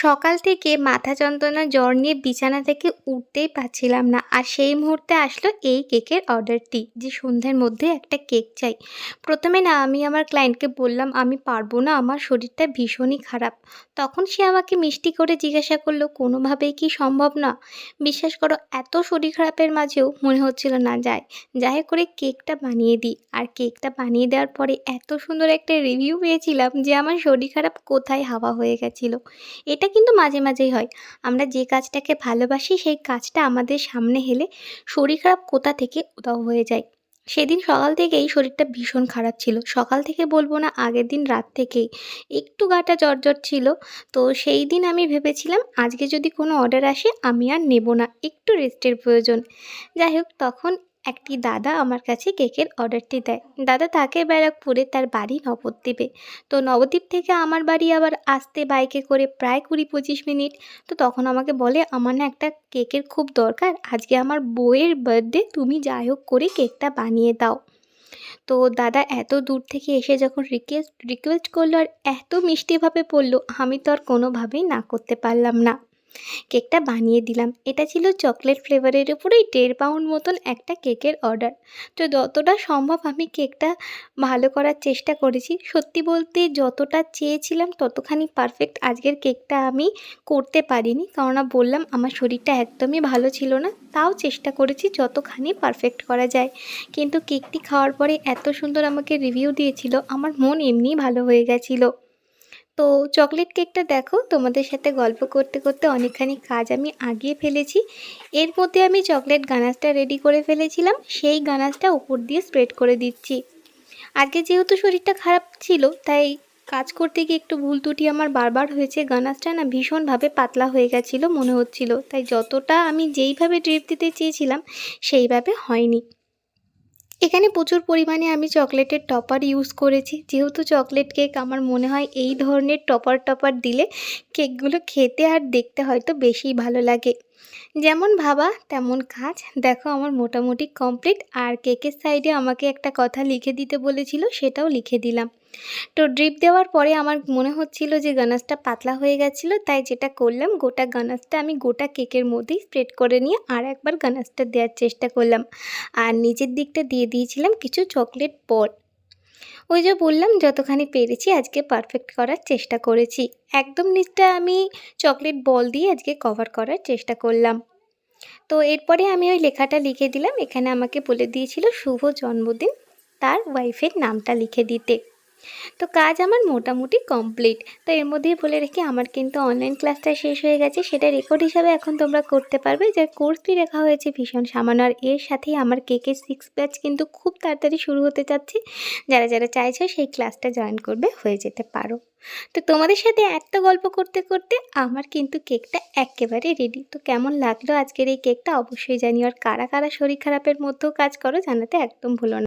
সকাল থেকে মাথা যন্ত্রণা জ্বর নিয়ে বিছানা থেকে উঠতেই পারছিলাম না। আর সেই মুহূর্তে আসলো এই কেকের অর্ডারটি। যে সন্ধ্যের মধ্যে একটা কেক চাই। প্রথমে না আমি আমার ক্লায়েন্টকে বললাম, আমি পারব না, আমার শরীরটা ভীষণই খারাপ। তখন সে আমাকে মিষ্টি করে জিজ্ঞাসা করল, কোনোভাবেই কি সম্ভব না? বিশ্বাস করো, এত শরীর খারাপের মাঝেও মনে হচ্ছিল না যায় যাই করে কেকটা বানিয়ে দিই। আর কেকটা বানিয়ে দেওয়ার পরে এত সুন্দর একটা রিভিউ পেয়েছিলাম যে আমার শরীর খারাপ কোথায় হাওয়া হয়ে গেছিল। এটা কিন্তু মাঝে মাঝেই হয়। আমরা যে কাজটাকে ভালোবাসি, সেই কাজটা আমাদের সামনে হেলে শরীর খারাপ কোথা থেকে উদাও হয়ে যায়। সেদিন সকাল থেকেই শরীরটা ভীষণ খারাপ ছিল। সকাল থেকে বলব না, আগের দিন রাত থেকেই। একটু গাটা জ্বর ছিল। তো সেই দিন আমি ভেবেছিলাম, আজকে যদি কোনো অর্ডার আসে, আমি আর নেব না। একটু রেস্টের প্রয়োজন। যাই হোক, তখন একটি দাদা আমার কাছে কেকের অর্ডারটি দেয়। দাদা থাকে ব্যারাকপুরে তার বাড়ি নবদ্বীপে তো নবদ্বীপ থেকে আমার বাড়ি আবার আসতে বাইকে করে প্রায় কুড়ি পঁচিশ মিনিট। তো তখন আমাকে বলে, আমার না একটা কেকের খুব দরকার। আজকে আমার বউয়ের বার্থডে, তুমি যাই হোক করে কেকটা বানিয়ে দাও। তো দাদা এত দূর থেকে এসে যখন রিকোয়েস্ট রিকোয়েস্ট করল আর এত মিষ্টিভাবে বলল, আমি তো আর কোনোভাবেই না করতে পারলাম না। কেকটা বানিয়ে দিলাম। এটা ছিল চকলেট ফ্লেভারের উপরেই দেড় পাউন্ড মতন একটা কেকের অর্ডার। তো যতটা সম্ভব আমি কেকটা ভালো করার চেষ্টা করেছি। সত্যি বলতে যতটা চেয়েছিলাম ততখানি পারফেক্ট আজকের কেকটা আমি করতে পারিনি। কেননা বললাম আমার শরীরটা একদমই ভালো ছিল না। তাও চেষ্টা করেছি যতখানি পারফেক্ট করা যায়। কিন্তু কেকটি খাওয়ার পরে এত সুন্দর আমাকে রিভিউ দিয়েছিল, আমার মন এমনিই ভালো হয়ে গেছিল। তো চকলেট কেকটা দেখো, তোমাদের সাথে গল্প করতে করতে অনেকখানি কাজ আমি আগিয়ে ফেলেছি। এর মধ্যে আমি চকলেট গানাশটা রেডি করে ফেলেছিলাম, সেই গানাশটা উপর দিয়ে স্প্রেড করে দিচ্ছি। আজকে যেহেতু শরীরটা খারাপ ছিল, তাই কাজ করতে গিয়ে একটু ভুল ত্রুটি আমার বারবার হয়েছে, গানাশটা না ভীষণভাবে পাতলা হয়ে গেছিল মনে হচ্ছিল। তাই যতটা আমি যেইভাবে ড্রিপ দিতে চেয়েছিলাম, সেইভাবে হয়নি। এখানে প্রচুর পরিমাণে আমি চকলেটের টপার ইউজ করেছি। যেহেতু চকলেট কেক আমার মনে হয় এই ধরনের টপার টপার দিলে কেকগুলো খেতে আর দেখতে হয়তো বেশি ভালো লাগে। যেমন ভাবা, তেমন কাজ। দেখো আমার মোটামুটি কমপ্লিট আর কেকের সাইডে আমাকে একটা কথা লিখে দিতে বলেছিল, সেটাও লিখে দিলাম। তো ড্রিপ দেওয়ার পরে আমার মনে হচ্ছিল যে গানাসটা পাতলা হয়ে গেছিল, তাই যেটা করলাম গোটা গানাসটা আমি গোটা কেকের মধ্যেই স্প্রেড করে নিয়ে আর একবার গানাসটা দেওয়ার চেষ্টা করলাম। আর নিচের দিকটা দিয়ে দিয়েছিলাম কিছু চকলেট বল ওই যে বললাম, যতখানি পেরেছি আজকে পারফেক্ট করার চেষ্টা করেছি। একদম নিচটা আমি চকলেট বল দিয়ে আজকে কভার করার চেষ্টা করলাম। তো এরপরে আমি ওই লেখাটা লিখে দিলাম, এখানে আমাকে বলে দিয়েছিল শুভ জন্মদিন তার ওয়াইফের নামটা লিখে দিতে। তো কাজ আমার মোটামুটি কমপ্লিট। তো এর মধ্যেই বলে রেখে, আমার কিন্তু অনলাইন ক্লাসটা শেষ হয়ে গেছে। সেটা রেকর্ড হিসাবে এখন তোমরা করতে পারবে। যার কোর্স ফি রেখা হয়েছে ভীষণ সামান্য। আর এর সাথেই আমার কেকের সিক্স ব্যাচ কিন্তু খুব তাড়াতাড়ি শুরু হতে যাচ্ছে। যারা যারা চাইছো সেই ক্লাসটা জয়েন করবে, হয়ে যেতে পারো। তো তোমাদের সাথে এত গল্প করতে করতে আমার কিন্তু কেকটা একেবারে রেডি তো কেমন লাগল আজকের এই কেকটা অবশ্যই জানি আর কারা কারা শরীর খারাপের মধ্যেও কাজ করো, জানাতে একদম ভুলো না।